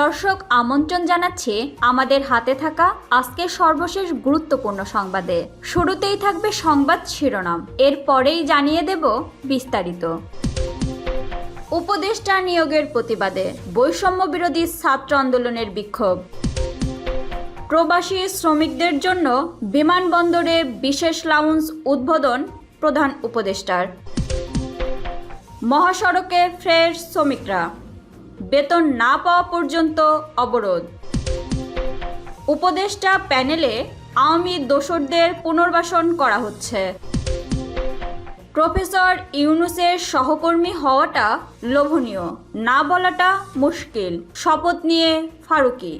দর্শক আমন্ত্রণ জানাচ্ছে আমাদের হাতে থাকা আজকের সর্বশেষ গুরুত্বপূর্ণ সংবাদে। শুরুতেই থাকবে সংবাদ শিরোনাম। এরপরেই জানিয়ে দেব বিস্তারিত। উপদেষ্টা নিয়োগের প্রতিবাদে বৈষম্য বিরোধী ছাত্র আন্দোলনের বিক্ষোভ। প্রবাসী শ্রমিকদের জন্য বিমানবন্দরে বিশেষ লাউঞ্জ উদ্বোধন প্রধান উপদেষ্টার। মহাসড়কে ফ্রেশ শ্রমিকরা। বেতন না পাওয়া পর্যন্ত অবরোধ। উপদেষ্টা প্যানেলে আওয়ামী দোসরদের পুনর্বাসন করা হচ্ছে। প্রফেসর ইউনুসের সহকর্মী হওয়াটা লোভনীয়, না বলাটা মুশকিল, শপথ নিয়ে ফারুকি।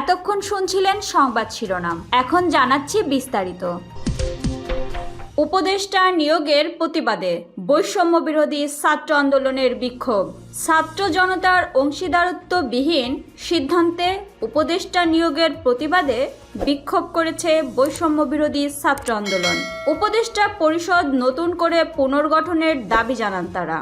এতক্ষণ শুনছিলেন সংবাদ শিরোনাম, এখন জানাচ্ছি বিস্তারিত। উপদেষ্টা নিয়োগের প্রতিবাদে বৈষম্য বিরোধী ছাত্র আন্দোলনের বিক্ষোভ। ছাত্র জনতার অংশীদারত্ববিহীন সিদ্ধান্তে উপদেষ্টা নিয়োগের প্রতিবাদে বিক্ষোভ করেছে বৈষম্য বিরোধী ছাত্র আন্দোলন। উপদেষ্টা পরিষদ নতুন করে পুনর্গঠনের দাবি জানান তারা।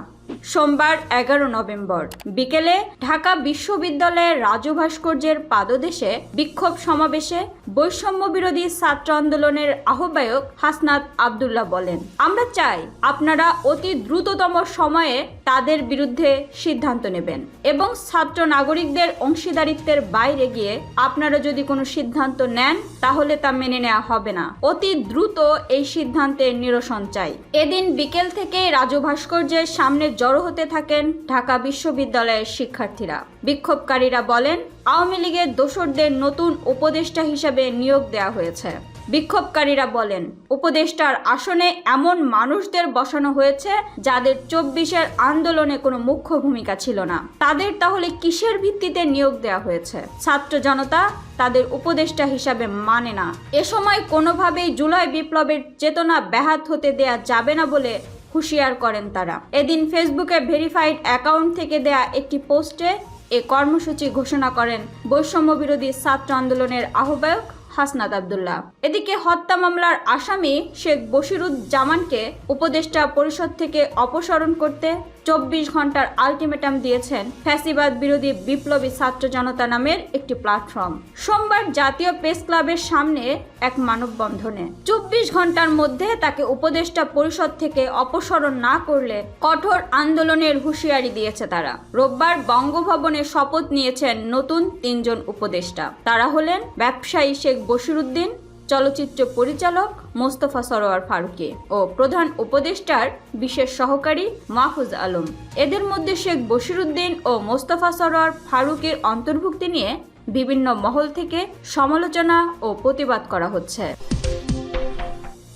সোমবার এগারো নভেম্বর বিকেলে ঢাকা বিশ্ববিদ্যালয়ের রাজু ভাস্কর্যের পাদদেশে বিক্ষোভ সমাবেশে বৈষম্য বিরোধী ছাত্র আন্দোলনের আহ্বায়ক হাসনাত আবদুল্লাহ বলেন, আমরা চাই আপনারা অতি দ্রুততম সময়ে তাদের বিরুদ্ধে সিদ্ধান্ত নেবেন। এবং ছাত্র নাগরিকদের অংশীদারিত্বের বাইরে গিয়ে আপনারা যদি কোনো সিদ্ধান্ত নেন, তাহলে তা মেনে নেওয়া হবে না। অতি দ্রুত এই সিদ্ধান্তের নিরসন চাই। এদিন বিকেল থেকে রাজু ভাস্কর্যের সামনে জড়ো হতে থাকেন ঢাকা বিশ্ববিদ্যালয়ের শিক্ষার্থীরা। বিক্ষোভকারীরা বলেন, আওয়ামী লীগের দোসরদের নতুন উপদেষ্টা হিসেবে নিয়োগ দেওয়া হয়েছে। বিক্ষোভকারীরা বলেন, উপদেষ্টার আসনে এমন মানুষদের বসানো হয়েছে যাদের চব্বিশের আন্দোলনে কোনো মুখ্য ভূমিকা ছিল না। তাদের তাহলে কিসের ভিত্তিতে নিয়োগ দেওয়া হয়েছে? ছাত্র জনতা তাদের উপদেষ্টা হিসাবে মানে না। এ সময় কোনোভাবেই জুলাই বিপ্লবের চেতনা ব্যাহাত হতে দেয়া যাবে না বলে হুঁশিয়ার করেন তারা। এদিন ফেসবুকে ভেরিফাইড অ্যাকাউন্ট থেকে দেয়া একটি পোস্টে এ কর্মসূচি ঘোষণা করেন বৈষম্য বিরোধী ছাত্র আন্দোলনের আহ্বায়ক হাসনাত আবদুল্লাহ। এদিকে হত্যা মামলার আসামি শেখ বশিরুজ্জামানকে উপদেষ্টা পরিষদ থেকে অপসারণ করতে চব্বিশ ঘণ্টার আলটিমেটাম দিয়েছেন ফ্যাসিবাদ বিরোধী বিপ্লবী ছাত্র জনতা নামের একটি প্ল্যাটফর্ম। সোমবার জাতীয় প্রেস ক্লাবের সামনে এক মানববন্ধনে। চব্বিশ ঘণ্টার মধ্যে তাকে উপদেষ্টা পরিষদ থেকে অপসারণ না করলে কঠোর আন্দোলনের হুঁশিয়ারি দিয়েছে তারা। রোববার বঙ্গভবনে শপথ নিয়েছেন নতুন তিনজন উপদেষ্টা। তারা হলেন ব্যবসায়ী শেখ বশিরুদ্দিন চলচ্চিত্র পরিচালক মোস্তফা সরোয়ার ফারুকি ও প্রধান উপদেষ্টার বিশেষ সহকারী মাহফুজ আলম। এদের মধ্যে শেখ বশিরুদ্দিন ও মোস্তফা সরোয়ার ফারুকের অন্তর্ভুক্তি নিয়ে বিভিন্ন মহল থেকে সমালোচনা ও প্রতিবাদ করা হচ্ছে।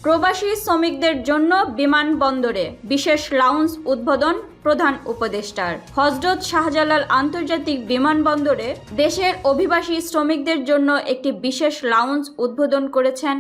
প্রবাসী শ্রমিকদের জন্য বিমানবন্দরে বিশেষ লাউঞ্জ উদ্বোধন প্রধান উপদেষ্টার। হজরত শাহজালাল আন্তর্জাতিক বিমানবন্দরে দেশের অভিবাসী শ্রমিকদের জন্য একটি বিশেষ লাউঞ্জ উদ্বোধন করেছেন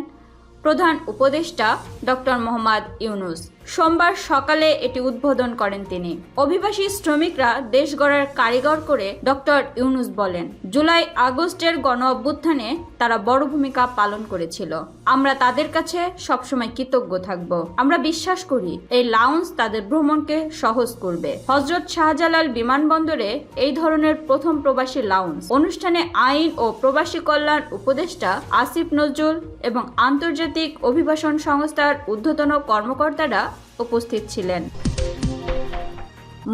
প্রধান উপদেষ্টা ডক্টর মোহাম্মদ ইউনুস। সোমবার সকালে এটি উদ্বোধন করেন তিনি। অভিবাসী শ্রমিকরা দেশ গড়ার কারিগর করে ডক্টর ইউনুস বলেন, জুলাই আগস্টের গণ অভ্যুত্থানে তারা বড় ভূমিকা পালন করেছিল। আমরা তাদের কাছে সবসময় কৃতজ্ঞ থাকব। আমরা বিশ্বাস করি এই লাউন্স তাদের ভ্রমণকে সহজ করবে। হজরত শাহজালাল বিমানবন্দরে এই ধরনের প্রথম প্রবাসী লাউন্স। অনুষ্ঠানে আইন ও প্রবাসী কল্যাণ উপদেষ্টা আসিফ নজরুল এবং আন্তর্জাতিক অভিবাসন সংস্থার ঊর্ধ্বতন কর্মকর্তারা উপস্থিত ছিলেন।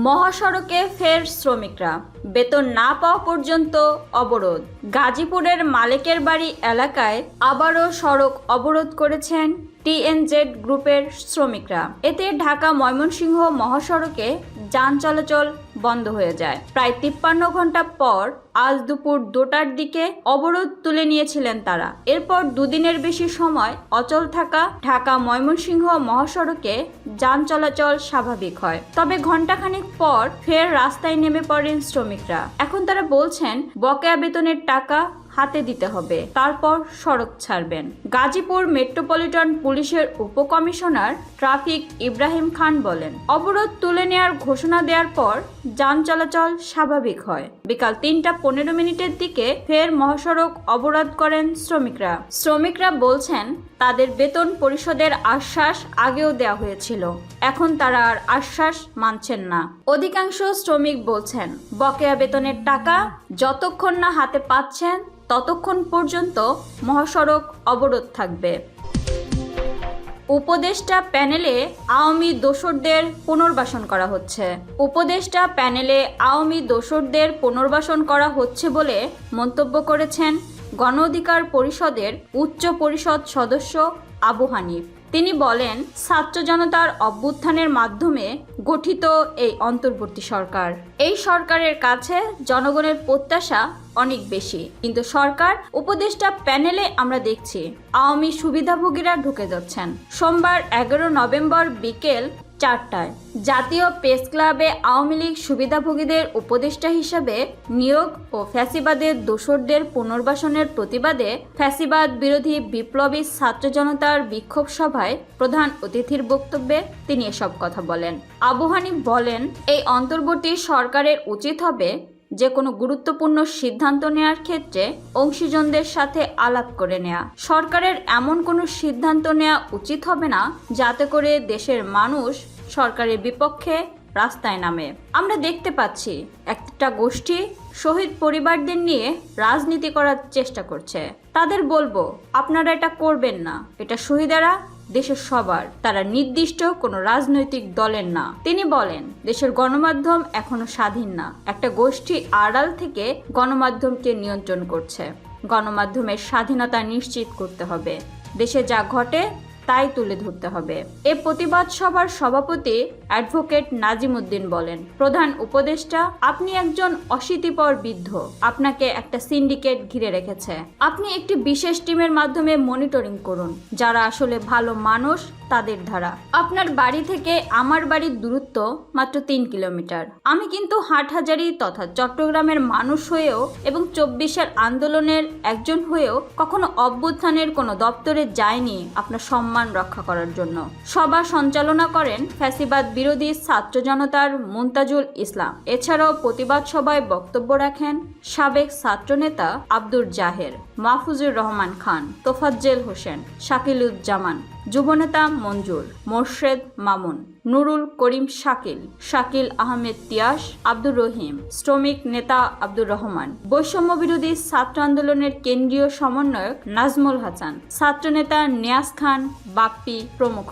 মহাসড়কে ফের শ্রমিকরা। বেতন না পাওয়া পর্যন্ত অবরোধ। গাজীপুরের মালিকের বাড়ি এলাকায় আবারও সড়ক অবরোধ করেছেন টিএনজেড গ্রুপের শ্রমিকরা। এতে ঢাকা ময়মনসিংহ মহাসড়কে যান চলাচল বন্ধ হয়ে যায়। প্রায় তিপ্পান্ন ঘণ্টা পর আজ দুপুর দুটার দিকে অবরোধ তুলে নিয়েছিলেন তারা। এরপর দুদিনের বেশি সময় অচল থাকা ঢাকা ময়মনসিংহ মহাসড়কে যান চলাচল স্বাভাবিক হয়। তবে ঘন্টাখানিক পর ফের রাস্তায় নেমে পড়েন শ্রমিকরা। এখন তারা বলছেন, বকেয়া বেতনের টাকা হাতে দিতে হবে, তারপর সড়ক ছাড়বেন। গাজীপুর মেট্রোপলিটন পুলিশের উপকমিশনার ট্রাফিক ইব্রাহিম খান বলেন, অবরোধ তুলে নেওয়ার ঘোষণা দেওয়ার পর যান চলাচল স্বাভাবিক হয়। বিকাল তিনটা পনেরো মিনিটের দিকে ফের মহাসড়ক অবরোধ করেন শ্রমিকরা। শ্রমিকরা বলছেন, তাদের বেতন পরিশোধের আশ্বাস আগেও দেওয়া হয়েছিল। এখন তারা আর আশ্বাস মানছেন না। অধিকাংশ শ্রমিক বলছেন, বকেয়া বেতনের টাকা যতক্ষণ না হাতে পাচ্ছেন, ততক্ষণ পর্যন্ত মহাসড়ক অবরোধ থাকবে। উপদেষ্টা প্যানেলে আওয়ামী দোসরদের পুনর্বাসন করা হচ্ছে। উপদেষ্টা প্যানেলে আওয়ামী দোসরদের পুনর্বাসন করা হচ্ছে বলে মন্তব্য করেছেন গণ অধিকার পরিষদের উচ্চ পরিষদ সদস্য আবু হানিফ। তিনি বলেন, ছাত্র জনতার অভ্যুত্থানের মাধ্যমে গঠিত এই অন্তর্বর্তী সরকার। এই সরকারের কাছে জনগণের প্রত্যাশা অনেক বেশি। কিন্তু সরকার উপদেষ্টা প্যানেলে আমরা দেখছি, আওয়ামী সুবিধাভোগীরা ঢুকে যাচ্ছেন। সোমবার এগারো নভেম্বর বিকেল চারটায়। জাতীয় প্রেস ক্লাবে আওয়ামী লীগ সুবিধাভোগীদের উপদেষ্টা হিসাবে নিয়োগ ও ফ্যাসিবাদের দোসরদের পুনর্বাসনের প্রতিবাদে ফ্যাসিবাদ বিরোধী বিপ্লবী ছাত্র জনতার বিক্ষোভ সভায় প্রধান অতিথির বক্তব্যে তিনি এসব কথা বলেন। আবুহানি বলেন, এই অন্তর্বর্তী সরকারের উচিত হবে যে কোনো গুরুত্বপূর্ণ সিদ্ধান্ত নেওয়ার ক্ষেত্রে অংশীজনদের সাথে আলাপ করে নেওয়া সরকারের এমন কোনো সিদ্ধান্ত নেওয়া উচিত হবে না, যাতে করে দেশের মানুষ সরকারের বিপক্ষে রাস্তায় নামে। আমরা দেখতে পাচ্ছি, একটা গোষ্ঠী শহীদ পরিবারদের নিয়ে রাজনীতি করার চেষ্টা করছে। তাদের বলব, আপনারা এটা করবেন না। এটা শহীদেরা দেশের সবার, তারা নির্দিষ্ট কোনো রাজনৈতিক দলের না। তিনি বলেন, দেশের গণমাধ্যম এখনও স্বাধীন না। একটা গোষ্ঠী আড়াল থেকে গণমাধ্যমকে নিয়ন্ত্রণ করছে। গণমাধ্যমের স্বাধীনতা নিশ্চিত করতে হবে। দেশে যা ঘটে তাই তুলে ধরতে হবে। এ প্রতিবাদ সভার সভাপতি অ্যাডভোকেট নাজিম উদ্দিন বলেন, প্রধান উপদেষ্টা, আপনি একজন অশীতিপর বৃদ্ধ। আপনাকে একটা সিন্ডিকেট ঘিরে রেখেছে। আপনি একটি বিশেষ টিমের মাধ্যমে মনিটরিং করুন। যারা আসলে ভালো মানুষ তাদের ধারা। আপনার বাড়ি থেকে আমার বাড়ির দূরত্ব মাত্র তিন কিলোমিটার। আমি কিন্তু হাটহাজারি তথা চট্টগ্রামের মানুষ হয়েও এবং চব্বিশের আন্দোলনের একজন হয়েও কখনো অভ্যুত্থানের কোনো দপ্তরে যায়নি আপনার সম্মান রক্ষা করার জন্য। সভা সঞ্চালনা করেন ফ্যাসিবাদ বিরোধী ছাত্র জনতার মুনতাজুল ইসলাম। এছাড়াও প্রতিবাদ সভায় বক্তব্য রাখেন সাবেক ছাত্রনেতা আব্দুর জাহের। মাহফুজুর রহমান খান, তোফাজ্জেল হোসেন, শাকিলুজ্জামান, যুবনেতা মঞ্জুর, মোর্শেদ মামুন, নুরুল করিম শাকিল শাকিল আহমেদ তিয়াস, আব্দুর রহিম, শ্রমিক নেতা আব্দুর রহমান বৈষম্য বিরোধী ছাত্র আন্দোলনের কেন্দ্রীয় সমন্বয়ক নাজমুল হাসান, ছাত্রনেতা নিয়াজ খান, বাপ্পি প্রমুখ।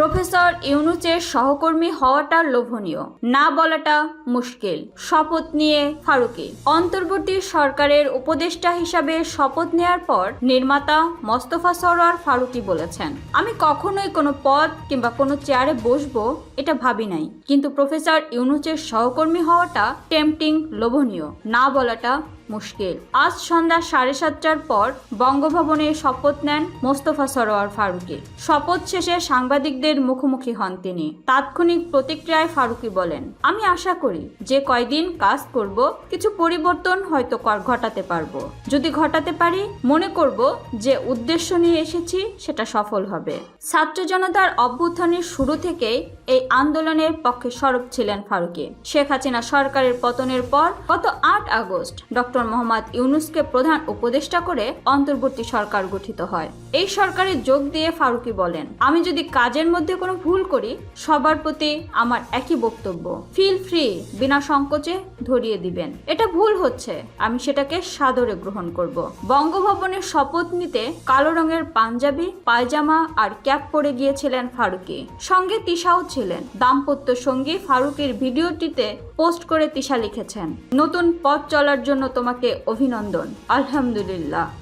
প্রফেসর ইউনুচের সহকর্মী হওয়াটা লোভনীয়। না বলাটা মুশকিল। শপথ নিয়ে ফারুকি। অন্তর্বর্তী সরকারের উপদেষ্টা হিসাবে শপথ নেয়ার পর নির্মাতা মোস্তফা সরোয়ার ফারুকি বলেছেন, আমি কখনোই কোনো পদ কিংবা কোনো চেয়ারে বসবো এটা ভাবি নাই। কিন্তু প্রফেসর ইউনুচের সহকর্মী হওয়াটা টেম্পটিং লোভনীয়। না বলাটা মুশকিল। আজ সন্ধ্যা সাড়ে সাতটার পর বঙ্গভবনে শপথ নেন মোস্তফা সরোয়ার ফারুকি। শপথ শেষে সাংবাদিকদের মুখোমুখি হন তিনি। তাৎক্ষণিক প্রতিক্রিয়ায় ফারুকি বলেন, আমি আশা করি যে কয়দিন কাজ করব, কিছু পরিবর্তন হয়তো ঘটাতে পারব। যদি ঘটাতে পারি, মনে করব যে উদ্দেশ্য নিয়ে এসেছি, সেটা সফল হবে। ছাত্র জনতার অভ্যুত্থানের শুরু থেকেই এই আন্দোলনের পক্ষে সরব ছিলেন ফারুকি। শেখ হাসিনা সরকারের পতনের পর গত আট আগস্ট ডক্টর মোহাম্মদ ইউনুসকে প্রধান উপদেষ্টা করে অন্তর্বর্তী সরকার গঠিত হয়। এই সরকারে যোগ দিয়ে ফারুকি বলেন, আমি যদি কাজের মধ্যে কোনো ভুল করি, সবার প্রতি আমার একই বক্তব্য। ফিল ফ্রি বিনা সংকোচে ধরিয়ে দিবেন। এটা ভুল হচ্ছে। আমি সেটাকে সাদরে গ্রহণ করব। বঙ্গভবনের শপথ নিতে কালো রঙের পাঞ্জাবি, পায়জামা আর ক্যাপ পরে গিয়েছিলেন ফারুকি। সঙ্গে তিশাও ছিলেন। দাম্পত্য সঙ্গী ফারুকের ভিডিওটিতে পোস্ট করে তিশা লিখেছেন, নতুন পথ চলার জন্য তোমাকে অভিনন্দন। আলহামদুলিল্লাহ।